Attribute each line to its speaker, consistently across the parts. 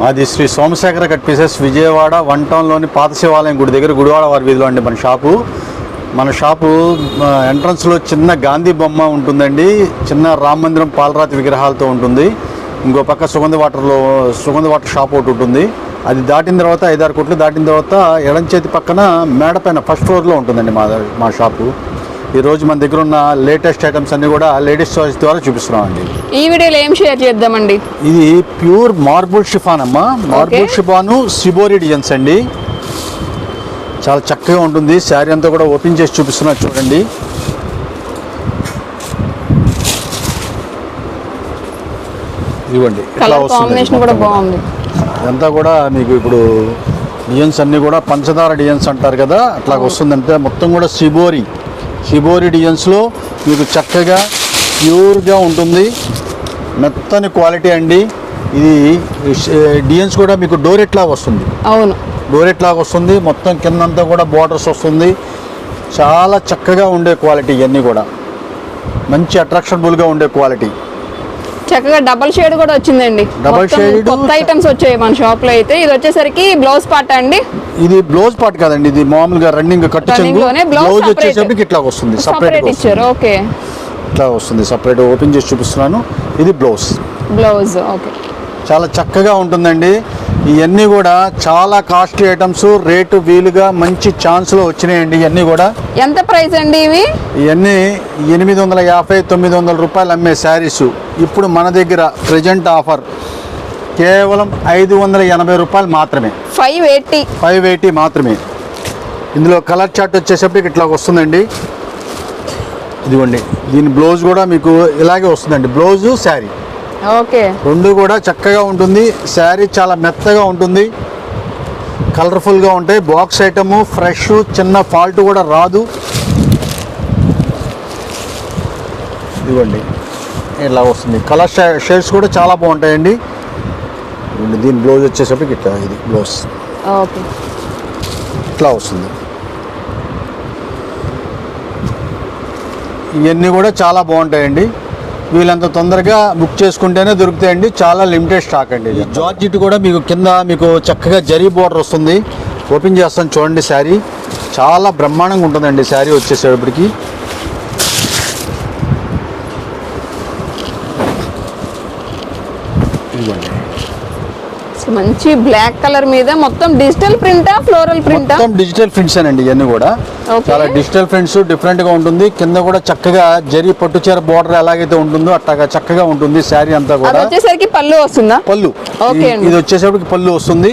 Speaker 1: మాది Sri Somasekhara cut pieces Vijayawada one టౌన్లోని పాత శివాలయం గుడి దగ్గర గుడివాడ వారి వీధిలో అండి మన షాపు. మన షాపు ఎంట్రన్స్లో చిన్న గాంధీ బొమ్మ ఉంటుందండి. చిన్న రామ మందిరం పాలరాతి విగ్రహాలతో ఉంటుంది. ఇంకో పక్క సుగంధ వాటర్లో సుగంధ వాటర్ షాప్ ఒకటి ఉంటుంది. అది దాటిన తర్వాత ఐదారు కోట్లు దాటిన తర్వాత ఎడం చేతి పక్కన మేడ పైన ఫస్ట్ ఫ్లోర్లో ఉంటుందండి మా మా షాపు. ఈరోజు మన దగ్గర ఉన్న లేటెస్ట్ ఐటమ్స్ అన్నీ కూడా లేడీస్ చాయిస్ ద్వారా చూపిస్తున్నామండి.
Speaker 2: ఈ వీడియోలో ఏం షేర్ చేద్దామండి?
Speaker 1: ఇది ప్యూర్ మార్బుల్ షిఫాన్ అమ్మా. మార్బుల్. షిఫాను సిబోరి డిజైన్స్ అండి. చాలా చక్కగా ఉంటుంది. శారీ అంతా కూడా ఓపెన్ చేసి చూపిస్తున్నా చూడండి. ఇవ్వండి
Speaker 2: కాంబినేషన్ కూడా. బాగుంది.
Speaker 1: ఇదంతా కూడా మీకు ఇప్పుడు డిజైన్స్ అన్నీ కూడా పంచదార డిజైన్స్ అంటారు కదా అట్లా వస్తుందంటే మొత్తం కూడా సిబోరి. సిబోరి డిజైన్స్లో మీకు చక్కగా ప్యూర్గా ఉంటుంది. మెత్తని క్వాలిటీ అండి. ఇది డిజైన్స్ కూడా మీకు డోరెట్ లాగా వస్తుంది?
Speaker 2: అవును.
Speaker 1: డోరెట్ లాగా వస్తుంది? మొత్తం కిందంతా కూడా బార్డర్స్ వస్తుంది. చాలా చక్కగా ఉండే క్వాలిటీ ఇవన్నీ కూడా. మంచి అట్రాక్షనబుల్గా ఉండే క్వాలిటీ.
Speaker 2: చక్కగా డబల్ షేడ్ కూడా వచ్చిందండి. మొత్తం
Speaker 1: shade.
Speaker 2: కొత్త ఐటమ్స్ వచ్చాయి మన షాప్లో అయితే. ఇది వచ్చేసరికి బ్లౌజ్ పార్ట్ అండి.
Speaker 1: ఇది బ్లౌజ్ పార్ట్ కాదండి ఇది మామూలుగా రన్నింగ్ కట్టు బ్లౌజ్. వచ్చేసరికి ఇట్లా వస్తుంది
Speaker 2: సపరేట్
Speaker 1: సపరేట్
Speaker 2: ఇచ్చారు ఓకే
Speaker 1: ఇట్లా వస్తుంది సపరేట్ ఓపెన్ చేసి చూపిస్తున్నాను. ఇది బ్లౌజ్
Speaker 2: బ్లౌజ్ ఓకే
Speaker 1: చాలా చక్కగా ఉంటుందండి. ఇవన్నీ కూడా చాలా కాస్ట్లీ ఐటమ్స్ రేటు వీలుగా మంచి ఛాన్స్లో వచ్చినాయండి ఇవన్నీ కూడా.
Speaker 2: ఎంత ప్రైస్ అండి ఇవి?
Speaker 1: ఇవన్నీ ఎనిమిది వందల యాభై తొమ్మిది వందల రూపాయలు అమ్మే శారీస్. ఇప్పుడు మన దగ్గర ప్రజెంట్ ఆఫర్ కేవలం ఐదు వందల ఎనభై రూపాయలు మాత్రమే.
Speaker 2: Five eighty.
Speaker 1: ఫైవ్ ఎయిటీ మాత్రమే. ఇందులో కలర్ చార్ట్ వచ్చేసరికి ఇట్లా వస్తుందండి. ఇదిగోండి దీని బ్లౌజ్ కూడా మీకు ఇలాగే వస్తుందండి. బ్లౌజు శారీ.
Speaker 2: ఓకే.
Speaker 1: రెండు కూడా చక్కగా ఉంటుంది. శారీ చాలా మెత్తగా ఉంటుంది. కలర్ఫుల్గా ఉంటాయి. బాక్స్ ఐటము ఫ్రెష్ చిన్న ఫాల్ట్ కూడా రాదు. ఇదిగోండి. ఇలా వస్తుంది. కలర్ షేడ్స్ కూడా చాలా బాగుంటాయండి. దీని బ్లౌజ్ వచ్చేసరికి ఇట్లా ఇది బ్లౌజ్.
Speaker 2: ఓకే.
Speaker 1: ఇట్లా వస్తుంది. ఇవన్నీ కూడా చాలా బాగుంటాయండి. వీళ్ళంత తొందరగా బుక్ చేసుకుంటేనే దొరుకుతాయండి. చాలా లిమిటెడ్ స్టాక్ అండి ఈ జార్జిట్ కూడా మీకు కింద మీకు చక్కగా జరీ బోర్డర్ వస్తుంది. ఓపెన్ చేస్తాను చూడండి శారీ. చాలా బ్రహ్మాండంగా ఉంటుందండి శారీ వచ్చేసేటప్పటికి.
Speaker 2: మంచి బ్లాక్ కలర్ మీద మొత్తం డిజిటల్ ప్రింటా ఫ్లోరల్ ప్రింటా?
Speaker 1: మొత్తం డిజిటల్ ప్రింట్స్ అండి ఇవన్నీ కూడా. చాలా డిజిటల్ ప్రింట్స్ డిఫరెంట్గా ఉంటుంది. కింద కూడా చక్కగా జరి పట్టు చీర బోర్డర్ ఎలాగైతే ఉంటుందో అట్లాగా చక్కగా ఉంటుంది శారీ అంతా కూడా.
Speaker 2: వచ్చేసరికి పళ్ళు వస్తుందా?
Speaker 1: పళ్ళు. ఇది వచ్చేసరికి పళ్ళు వస్తుంది.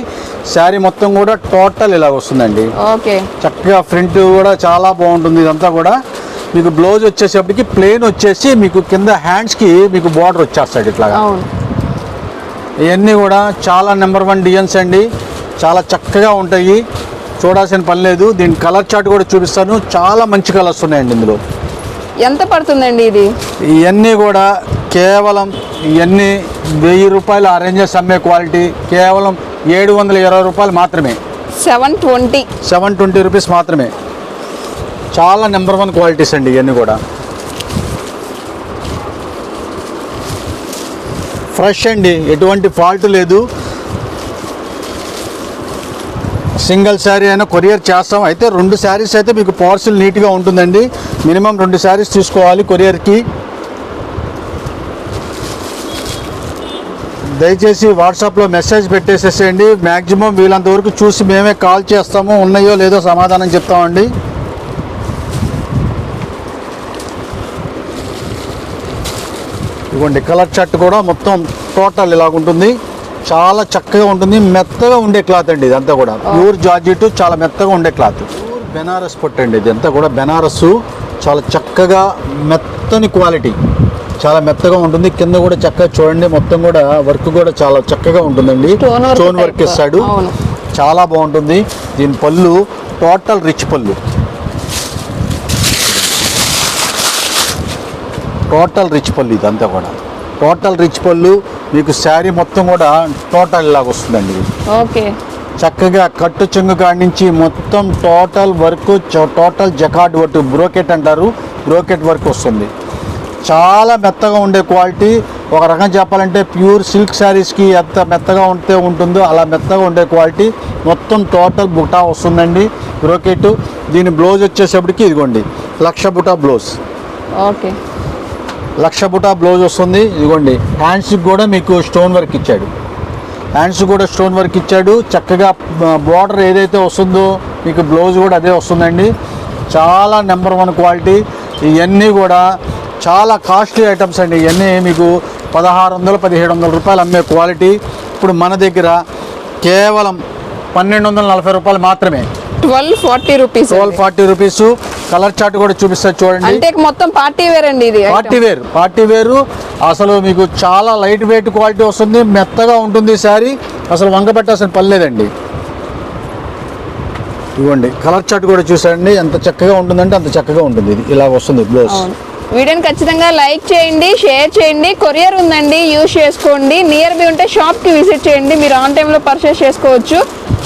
Speaker 1: శారీ మొత్తం కూడా టోటల్ ఇలా వస్తుందండి.
Speaker 2: ఓకే.
Speaker 1: చక్కగా ఫ్రంట్ కూడా చాలా బాగుంటుంది ఇదంతా కూడా. మీకు బ్లౌజ్ వచ్చేసరికి ప్లెయిన్ వచ్చేసి మీకు కింద హ్యాండ్స్కి మీకు బార్డర్ వచ్చేస్తాడు ఇట్లాగా. ఇవన్నీ కూడా చాలా నెంబర్ వన్ డిజైన్స్ అండి. చాలా చక్కగా ఉంటాయి. చూడాల్సిన పని లేదు. దీని కలర్ చార్ట్ కూడా చూపిస్తాను. చాలా మంచి కలర్స్ ఉన్నాయండి ఇందులో.
Speaker 2: ఎంత పడుతుందండి ఇది?
Speaker 1: ఇవన్నీ కూడా కేవలం ఇవన్నీ వెయ్యి రూపాయలు అరేంజెస్ అమ్మే క్వాలిటీ కేవలం ఏడు వందల ఇరవై రూపాయలు మాత్రమే.
Speaker 2: Seven twenty
Speaker 1: seven twenty rupees మాత్రమే. చాలా నెంబర్ వన్ క్వాలిటీస్ అండి ఇవన్నీ కూడా. ఫ్రెష్ అండి ఎటువంటి ఫాల్ట్ లేదు. సింగిల్ శారీ అయినా కొరియర్ చేస్తాం. అయితే రెండు శారీస్ అయితే మీకు పార్సిల్ నీట్గా ఉంటుందండి. మినిమం రెండు శారీస్ తీసుకోవాలి కొరియర్కి. దయచేసి వాట్సాప్లో మెసేజ్ పెట్టేసేసేయండి. మ్యాక్సిమం వీళ్ళంతవరకు చూసి మేమే కాల్ చేస్తాము ఉన్నాయో లేదో సమాధానం చెప్తామండి. ఇదిగోండి కలర్ షర్ట్ కూడా మొత్తం టోటల్ ఇలాగ ఉంటుంది. చాలా చక్కగా ఉంటుంది. మెత్తగా ఉండే క్లాత్ అండి ఇదంతా కూడా. ప్యూర్ జార్జెట్ చాలా మెత్తగా ఉండే క్లాత్. ప్యూర్ బెనారస్ పట్టు అండి ఇదంతా కూడా. బెనారస్ చాలా చక్కగా మెత్తని క్వాలిటీ. చాలా మెత్తగా ఉంటుంది. కింద కూడా చక్కగా చూడండి. మొత్తం కూడా వర్క్ కూడా చాలా చక్కగా ఉంటుందండి. స్టోన్. వర్క్ ఇస్తాడు. చాలా బాగుంటుంది. దీని పళ్ళు టోటల్ రిచ్ పళ్ళు. టోటల్ రిచ్ పళ్ళు ఇదంతా కూడా. టోటల్ రిచ్ పళ్ళు మీకు శారీ మొత్తం కూడా టోటల్ ఇలాగ వస్తుందండి.
Speaker 2: ఓకే.
Speaker 1: చక్కగా కట్టు చెంగు కాడి నుంచి మొత్తం total work total jacquard work brocade అంటారు. బ్రోకెట్ వర్క్ వస్తుంది. చాలా మెత్తగా ఉండే క్వాలిటీ. ఒక రకం చెప్పాలంటే ప్యూర్ సిల్క్ శారీస్కి ఎంత మెత్తగా ఉంటే ఉంటుందో అలా మెత్తగా ఉండే క్వాలిటీ. మొత్తం టోటల్ బుటా వస్తుందండి. బ్రోకెట్. దీని బ్లౌజ్ వచ్చేసప్పటికి ఇదిగోండి. లక్ష బుటా బ్లౌజ్.
Speaker 2: ఓకే.
Speaker 1: లక్ష బుటా బ్లౌజ్ వస్తుంది. ఇదిగోండి హ్యాండ్స్కి కూడా మీకు స్టోన్ వర్క్ ఇచ్చాడు. హ్యాండ్స్ కూడా స్టోన్ వర్క్ ఇచ్చాడు. చక్కగా బార్డర్ ఏదైతే వస్తుందో మీకు బ్లౌజ్ కూడా అదే వస్తుందండి. చాలా నెంబర్ వన్ క్వాలిటీ ఇవన్నీ కూడా చాలా కాస్ట్లీ ఐటమ్స్ అండి. ఇవన్నీ మీకు పదహారు వందలు పదిహేడు వందల రూపాయలు అమ్మే క్వాలిటీ ఇప్పుడు మన దగ్గర కేవలం పన్నెండు వందల నలభై రూపాయలు మాత్రమే.
Speaker 2: Twelve forty rupees
Speaker 1: twelve forty rupees. Colour chart కూడా చూపిస్తారు చూడండి.
Speaker 2: అంటే మొత్తం పార్టీ వేర్ అండి ఇది
Speaker 1: పార్టీ వేర్ పార్టీ వేరు. అసలు మీకు చాలా లైట్ వెయిట్ క్వాలిటీ వస్తుంది మెత్తగా ఉంటుంది శారీ. అసలు వంక పెట్టాల్సిన పని లేదండి. ఇవ్వండి కలర్ చార్ట్ కూడా చూసారండి. ఎంత చక్కగా ఉంటుందంటే అంత చక్కగా ఉంటుంది ఇది. ఇలా వస్తుంది బ్లౌజ్.
Speaker 2: వీడియోని ఖచ్చితంగా లైక్ చేయండి షేర్ చేయండి. కొరియర్ ఉందండి యూజ్ చేసుకోండి. నియర్ బై ఉంటే షాప్కి విజిట్ చేయండి. మీరు ఆన్ టైంలో పర్చేస్ చేసుకోవచ్చు.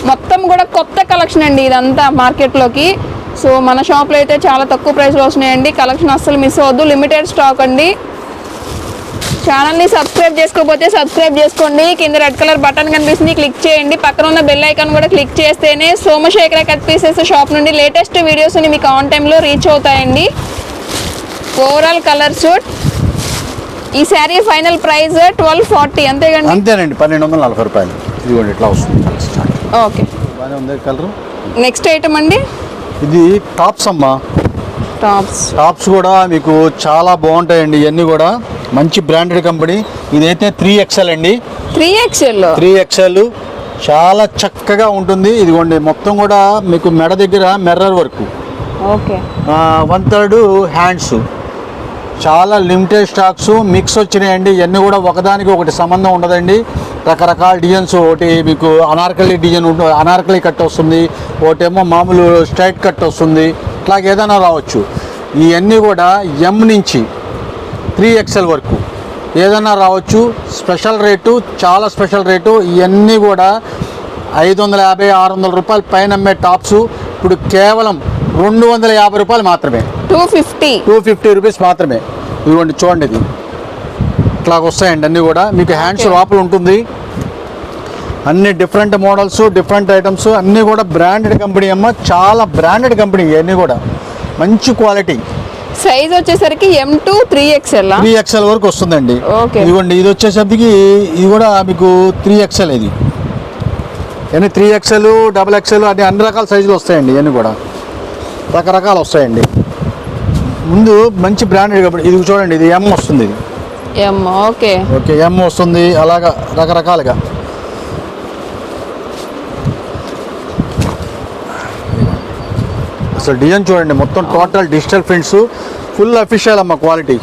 Speaker 2: మొత్తం కూడా కొత్త కలెక్షన్ అండి ఇదంతా మార్కెట్లోకి. సో మన షాప్లో అయితే చాలా తక్కువ ప్రైస్లో వస్తున్నాయండి. కలెక్షన్ అస్సలు మిస్ అవ్వద్దు. లిమిటెడ్ స్టాక్ అండి. ఛానల్ని సబ్స్క్రైబ్ చేసుకోకపోతే సబ్స్క్రైబ్ చేసుకోండి. కింద రెడ్ కలర్ బటన్ కనిపిస్తుంది. క్లిక్ చేయండి. పక్కన ఉన్న బెల్ ఐకాన్ కూడా క్లిక్ చేస్తేనే సోమశేఖర కట్ పీసెస్ షాప్ నుండి లేటెస్ట్ వీడియోస్ మీకు ఆన్ టైంలో రీచ్ అవుతాయండి. ఓవరాల్ కలర్ సూట్ ఈ sari final price twelve forty అంతేగండి?
Speaker 1: అంతేనండి. పన్నెండు వందల నలభై రూపాయలు. ఇదిగోండి ఇట్లా వస్తుంది.
Speaker 2: ఓకే నెక్స్ట్ ఐటమ్ అండి.
Speaker 1: ఇది టాప్స్ అమ్మా.
Speaker 2: టాప్స్.
Speaker 1: టాప్స్ కూడా మీకు చాలా బాగుంటాయండి ఇవన్నీ కూడా. మంచి బ్రాండెడ్ కంపెనీ. ఇదైతే త్రీ ఎక్స్ఎల్ అండి.
Speaker 2: Three XL.
Speaker 1: Three XL. చాలా చక్కగా ఉంటుంది. ఇదిగోండి మొత్తం కూడా మీకు మెడ దగ్గర mirror work.
Speaker 2: Okay.
Speaker 1: One third hands. చాలా లిమిటెడ్ స్టాక్స్ మిక్స్ వచ్చినాయండి. ఇవన్నీ కూడా ఒకదానికి ఒకటి సంబంధం ఉండదండి. రకరకాల డిజైన్స్ ఒకటి మీకు అనార్కలి డిజైన్ అనార్కలి కట్ వస్తుంది ఒకటేమో మామూలు స్ట్రైట్ కట్ వస్తుంది ఇట్లా ఏదైనా రావచ్చు. ఇవన్నీ కూడా ఎం నుంచి త్రీ ఎక్స్ఎల్ వరకు. ఏదైనా రావచ్చు స్పెషల్ రేటు చాలా స్పెషల్ రేటు ఇవన్నీ కూడా ఐదు వందల యాభై ఆరు వందల రూపాయల పైన అమ్మే టాప్స్ ఇప్పుడు కేవలం రెండు వందల యాభై రూపాయలు మాత్రమే.
Speaker 2: Two fifty.
Speaker 1: Two fifty rupees మాత్రమే. ఇదిగోండి చూడండి ఇది. ఇట్లా వస్తాయండి అన్నీ కూడా. మీకు హ్యాండ్స్. లోపల ఉంటుంది. అన్ని డిఫరెంట్ మోడల్స్ డిఫరెంట్ ఐటమ్స్ అన్నీ కూడా బ్రాండెడ్ కంపెనీ అమ్మ. చాలా బ్రాండెడ్ కంపెనీ ఇవన్నీ కూడా. మంచి క్వాలిటీ
Speaker 2: సైజ్ వచ్చేసరికి M to three XL
Speaker 1: three XL వరకు వస్తుందండి. ఇదిగోండి ఇది వచ్చేసరికి ఇది కూడా మీకు త్రీ ఎక్స్ఎల్ ఇది. ఇవన్నీ త్రీ ఎక్స్ఎల్ డబల్ ఎక్స్ఎల్ అన్ని అన్ని రకాల సైజులు వస్తాయండి ఇవన్నీ కూడా. రకరకాలు వస్తాయండి. ముందు మంచి బ్రాండెడ్ కాబట్టి ఇది చూడండి ఇది ఎం వస్తుంది ఇది.
Speaker 2: ఎం ఓకే.
Speaker 1: ఓకే ఎం వస్తుంది. అలాగా రకరకాలుగా. అసలు డిజైన్ చూడండి మొత్తం total digital prints full official అమ్మ క్వాలిటీ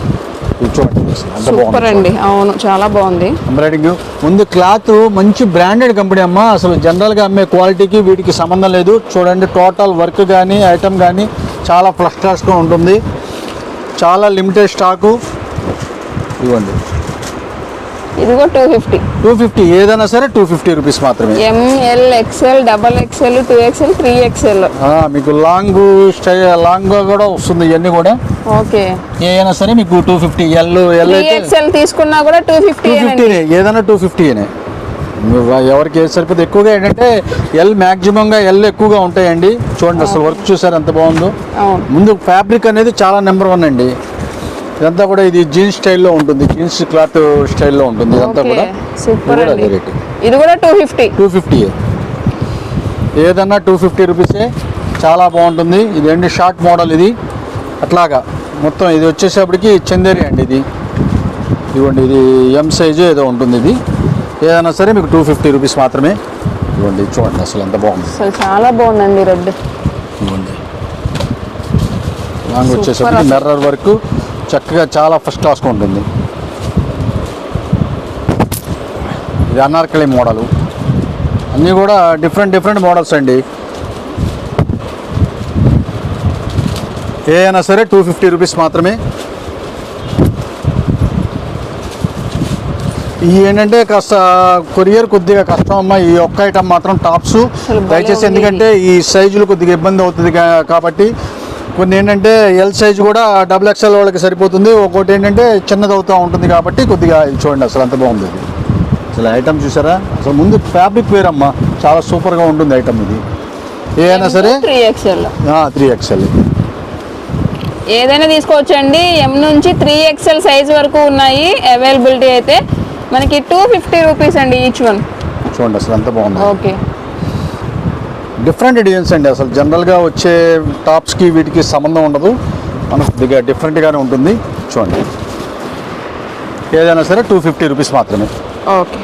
Speaker 2: సూపర్ అండి. అవును చాలా బాగుంది.
Speaker 1: ఎంబ్రాయిడింగ్ ముందు క్లాత్ మంచి బ్రాండెడ్ కంపెనీ అమ్మ. అసలు జనరల్గా అమ్మే క్వాలిటీకి వీటికి సంబంధం లేదు. చూడండి టోటల్ వర్క్ కానీ ఐటమ్ కానీ చాలా ఫస్ట్ క్లాస్గా ఉంటుంది. చాలా లిమిటెడ్ స్టాకు ఇవ్వండి.
Speaker 2: ఇదిగో టూ ఫిఫ్టీ
Speaker 1: టూ ఫిఫ్టీ ఏదైనా సరే టూ ఫిఫ్టీ రూపీస్ మాత్రమే.
Speaker 2: M L XL double XL two XL three XL
Speaker 1: మీకు లాంగ్ స్టై లాంగ్ కూడా వస్తుంది ఇవన్నీ కూడా.
Speaker 2: ఓకే.
Speaker 1: ఏదైనా సరే మీకు two fifty L L
Speaker 2: XL తీసుకున్నా కూడా టూ ఫిఫ్టీ
Speaker 1: టూ ఫిఫ్టీనే ఏదైనా టూ ఫిఫ్టీనే ఎవరికి ఏది సరిపోతే ఎక్కువగా ఏంటంటే ఎల్ మ్యాక్సిమంగా ఎల్ ఎక్కువగా ఉంటాయండి. చూడండి అసలు వర్క్ చూసారు ఎంత బాగుందో. ముందు ఫ్యాబ్రిక్ అనేది చాలా నెంబర్ వన్ అండి. ఇదంతా కూడా ఇది జీన్స్ స్టైల్లో ఉంటుంది జీన్స్ క్లాత్ స్టైల్లో ఉంటుంది ఇదంతా కూడా.
Speaker 2: సూపర్
Speaker 1: ఇది కూడా
Speaker 2: అండి.
Speaker 1: అదే రేటు
Speaker 2: ఇది కూడా టూ ఫిఫ్టీ
Speaker 1: టూ ఫిఫ్టీ ఏదన్నా టూ ఫిఫ్టీ రూపీసే చాలా బాగుంటుంది. ఇది ఏంటి షార్ట్ మోడల్ ఇది. అట్లాగా మొత్తం ఇది వచ్చేసేపటికి చందేరి అండి ఇది. ఇదిగోండి ఇది ఎం సైజు ఏదో ఉంటుంది ఇది. ఏదైనా సరే మీకు టూ ఫిఫ్టీ రూపీస్ మాత్రమే. ఇది చూడండి అసలు ఎంత బాగుంది.
Speaker 2: అసలు చాలా బాగుందండి రెడ్.
Speaker 1: ఇదిగోండి. లాంగ్ వచ్చేసరికి. మిర్రర్ వర్క్ చక్కగా చాలా ఫస్ట్ క్లాస్గా ఉంటుంది. ఇది అనార్కలి మోడలు. అన్నీ కూడా డిఫరెంట్ డిఫరెంట్ మోడల్స్ అండి. ఏ అయినా సరే టూ ఫిఫ్టీ రూపీస్ మాత్రమే. ఇవి ఏంటంటే కాస్త కొరియర్ కొద్దిగా కష్టం అమ్మా ఈ ఒక్క ఐటమ్ మాత్రం టాప్స్. దయచేసి ఎందుకంటే ఈ సైజులు కొద్దిగా ఇబ్బంది అవుతుంది కాబట్టి కొన్ని ఏంటంటే ఎల్ సైజ్ కూడా డబుల్ ఎక్స్ఎల్ వాళ్ళకి సరిపోతుంది. ఒక్కోటి ఏంటంటే చిన్నది అవుతూ ఉంటుంది కాబట్టి కొద్దిగా చూడండి అసలు అంత బాగుంది ఇది. అసలు ఐటమ్ చూసారా? అసలు ముందు ఫ్యాబ్రిక్ వేరమ్మా చాలా సూపర్గా ఉంటుంది ఐటమ్ ఇది. ఏ అయినా సరే
Speaker 2: త్రీ ఎక్స్ఎల్
Speaker 1: త్రీ ఎక్స్ఎల్
Speaker 2: ఏదైనా తీసుకోవచ్చండి. ఎం నుంచి త్రీ ఎక్స్ఎల్ సైజ్ వరకు ఉన్నాయి. అవైలబిలిటీ అయితే మనకి టూ ఫిఫ్టీ రూపీస్ అండి ఈచ్ వన్
Speaker 1: చూడండి అసలు ఎంత బాగుంది.
Speaker 2: ఓకే
Speaker 1: డిఫరెంట్ డిజైన్స్ అండి. అసలు జనరల్గా వచ్చే టాప్స్కి వీటికి సంబంధం ఉండదు. మనకు కొద్దిగా డిఫరెంట్గానే ఉంటుంది. చూడండి. ఏదైనా సరే టూ ఫిఫ్టీ రూపీస్ మాత్రమే.
Speaker 2: ఓకే.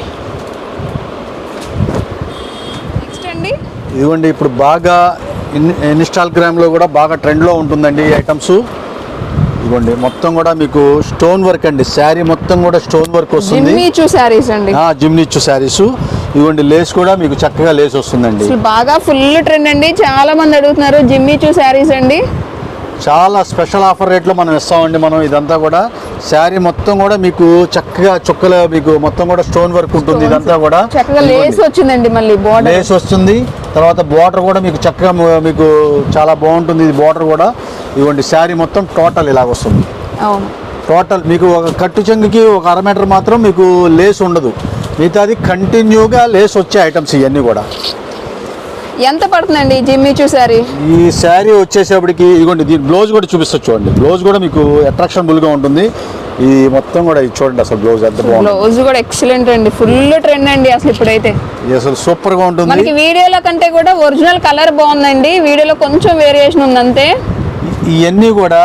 Speaker 1: ఇదిగోండి ఇప్పుడు బాగా ఇన్ ఇన్స్టాగ్రామ్లో కూడా బాగా ట్రెండ్లో ఉంటుందండి ఈ ఐటమ్స్. ఇదిగోండి మొత్తం కూడా మీకు స్టోన్ వర్క్ అండి. శారీ మొత్తం కూడా స్టోన్ వర్క్ వస్తుంది.
Speaker 2: జిమ్మిచూ శారీస్ అండి.
Speaker 1: శారీస్. ఇదిగోండి లేస్ కూడా మీకు చక్కగా లేస్ వస్తుందండి.
Speaker 2: బాగా ఫుల్ ట్రెండ్ అండి. చాలా మంది అడుగుతున్నారు జిమ్మిచూ శారీస్ అండి.
Speaker 1: చాలా స్పెషల్ ఆఫర్ రేట్లో మనం ఇస్తామండి మనం ఇదంతా కూడా. శారీ మొత్తం కూడా మీకు చక్కగా చుక్కలు మీకు మొత్తం కూడా స్టోన్ వర్క్ ఉంటుంది ఇదంతా కూడా.
Speaker 2: చక్కగా లేస్ వచ్చిందండి మళ్ళీ బార్డర్
Speaker 1: లేస్ వస్తుంది తర్వాత బార్డర్ కూడా మీకు చక్కగా మీకు చాలా బాగుంటుంది ఇది బార్డర్ కూడా. ఇవ్వండి శారీ మొత్తం టోటల్ ఇలాగ వస్తుంది.
Speaker 2: అవును.
Speaker 1: టోటల్ మీకు ఒక కట్టు చెంగుకి ఒక అర మీటర్ మాత్రం మీకు లేస్ ఉండదు. మిగతాది కంటిన్యూగా లేస్ వచ్చే ఐటమ్స్ ఇవన్నీ కూడా.
Speaker 2: ఎంత పడుతుందండి జిమ్మిచూ శారీ?
Speaker 1: ఈ శారీ వచ్చేసేపటికి ఇదిగోండి దీని బ్లౌజ్ కూడా చూపిస్తారు చూడండి. బ్లౌజ్ కూడా మీకు అట్రాక్షనబుల్గా ఉంటుంది. ఇది మొత్తం కూడా ఇది చూడండి అసలు బ్లౌజ్ ఎంత బాగుంది.
Speaker 2: బ్లౌజ్ కూడా ఎక్సలెంట్ అండి. ఫుల్ ట్రెండ్ అండి అసలు ఇప్పుడైతే.
Speaker 1: ఇది అసలు సూపర్గా ఉంటుంది.
Speaker 2: మనకి వీడియోలో కంటే కూడా ఒరిజినల్ కలర్ బాగుందండి. వీడియోలో కొంచెం వేరియేషన్ ఉంది అంతే
Speaker 1: ఇవన్నీ కూడా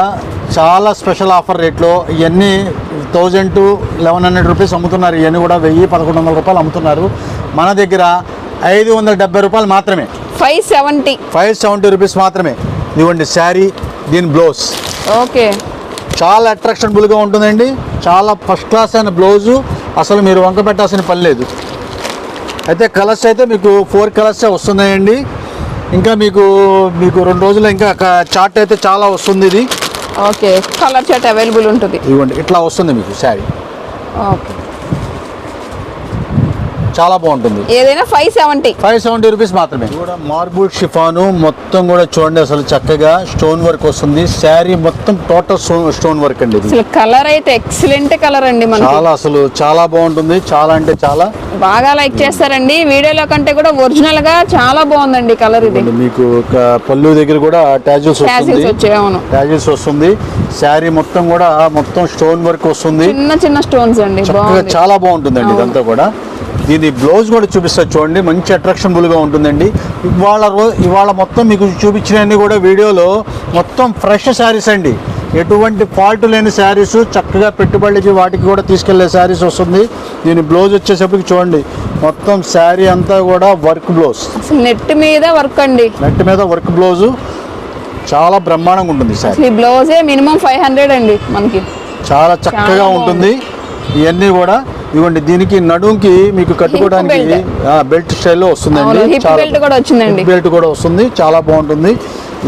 Speaker 1: చాలా స్పెషల్ ఆఫర్ రేట్లో ఇవన్నీ thousand to eleven hundred rupees అమ్ముతున్నారు. ఇవన్నీ కూడా వెయ్యి పదకొండు వందల రూపాయలు అమ్ముతున్నారు. మన దగ్గర ఐదు వందల డెబ్బై రూపాయలు మాత్రమే.
Speaker 2: Five seventy
Speaker 1: five seventy rupees మాత్రమే. ఇదిగోండి శారీ దీని బ్లౌజ్.
Speaker 2: ఓకే.
Speaker 1: చాలా అట్రాక్షనబుల్గా ఉంటుందండి. చాలా ఫస్ట్ క్లాస్ అయిన బ్లౌజు. అసలు మీరు వంక పెట్టాల్సిన పని లేదు. అయితే కలర్స్ అయితే మీకు ఫోర్ కలర్స్ వస్తున్నాయండి. ఇంకా మీకు మీకు రెండు రోజులు ఇంకా చార్ట్ అయితే చాలా వస్తుంది ఇది.
Speaker 2: ఓకే కలర్ చార్ట్ అవైలబుల్ ఉంటుంది.
Speaker 1: ఇదిగోండి ఇట్లా వస్తుంది మీకు శారీ.
Speaker 2: ఓకే
Speaker 1: చాలా బాగుంటుంది.
Speaker 2: ఏదైనా five seventy
Speaker 1: five seventy rupees మాత్రమే. కూడా మార్బుల్ షిఫాను మొత్తం కూడా చూడండి అసలు చక్కగా స్టోన్ వర్క్ వస్తుంది. శారీ మొత్తం టోటల్ స్టోన్ వర్క్ అండి ఇది.
Speaker 2: అసలు కలర్ అయితే ఎక్సలెంట్ కలర్ అండి మనకి.
Speaker 1: చాలా అసలు చాలా బాగుంటుంది. చాలా అంటే చాలా.
Speaker 2: బాగా లైక్ చేస్తారండి. వీడియోలో కంటే కూడా ఒరిజినల్గా చాలా బాగుందండి కలర్ ఇది.
Speaker 1: మీకు ఒక పళ్ళు దగ్గర కూడా ట్యాజిల్స్
Speaker 2: ఫ్యాసిల్స్
Speaker 1: వస్తుంది. వస్తుంది. శారీ మొత్తం కూడా మొత్తం స్టోన్ వర్క్ వస్తుంది.
Speaker 2: చిన్న చిన్న స్టోన్స్ అండి.
Speaker 1: చాలా బాగుంటుందండి. ఇదంతా కూడా. దీని బ్లౌజ్ కూడా చూపిస్తారు చూడండి. మంచి అట్రాక్షనబుల్గా ఉంటుందండి. ఇవాళ రో ఇవాళ మొత్తం మీకు చూపించినవన్నీ కూడా వీడియోలో మొత్తం ఫ్రెష్ శారీస్ అండి. ఎటువంటి ఫాల్ట్ లేని శారీస్ చక్కగా పెట్టుబడికి వాటికి కూడా తీసుకెళ్ళే శారీస్ వస్తుంది. దీని బ్లౌజ్ వచ్చేసప్పటికి చూడండి. మొత్తం శారీ అంతా కూడా వర్క్ బ్లౌజ్
Speaker 2: నెట్ మీద వర్క్ అండి.
Speaker 1: నెట్ మీద వర్క్ బ్లౌజు చాలా బ్రహ్మాండంగా ఉంటుంది శారీ
Speaker 2: ఈ బ్లౌజే మినిమం ఫైవ్ హండ్రెడ్ అండి మనకి.
Speaker 1: చాలా చక్కగా ఉంటుంది. ఇవన్నీ కూడా ఇవ్వండి దీనికి నడుంకి మీకు కట్టుకోవడానికి. బెల్ట్ స్టైల్లో వస్తుందండి.
Speaker 2: belt కూడా వచ్చిందండి.
Speaker 1: బెల్ట్ కూడా వస్తుంది చాలా బాగుంటుంది.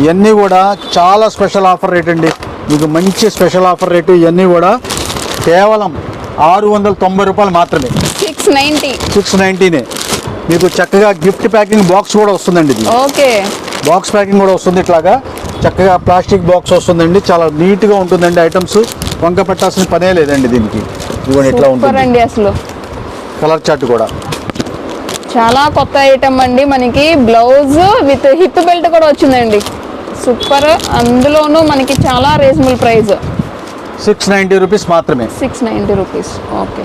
Speaker 1: ఇవన్నీ కూడా చాలా స్పెషల్ ఆఫర్ రేట్ అండి. మీకు మంచి స్పెషల్ ఆఫర్ రేటు ఇవన్నీ కూడా కేవలం ఆరు వందల తొంభై రూపాయలు మాత్రమే.
Speaker 2: సిక్స్ నైంటీ
Speaker 1: సిక్స్ నైంటీనే మీకు చక్కగా గిఫ్ట్ ప్యాకింగ్ బాక్స్ కూడా వస్తుందండి ఇది.
Speaker 2: ఓకే.
Speaker 1: బాక్స్ ప్యాకింగ్ కూడా వస్తుంది ఇట్లాగా. చక్కగా ప్లాస్టిక్ బాక్స్ వస్తుందండి. చాలా నీట్గా ఉంటుందండి ఐటమ్స్ వంక పెట్టాల్సిన పనే లేదండి దీనికి. ఇట్లా ఉంటుంది?
Speaker 2: అసలు.
Speaker 1: కలర్ చార్ట్ కూడా.
Speaker 2: చాలా కొత్త ఐటమ్ అండి మనకి. బ్లౌజ్ విత్ హిప్ బెల్ట్ కూడా వచ్చిందండి. సూపర్. అందులోనూ మనకి చాలా reasonable price
Speaker 1: six ninety rupees మాత్రమే.
Speaker 2: Six ninety rupees okay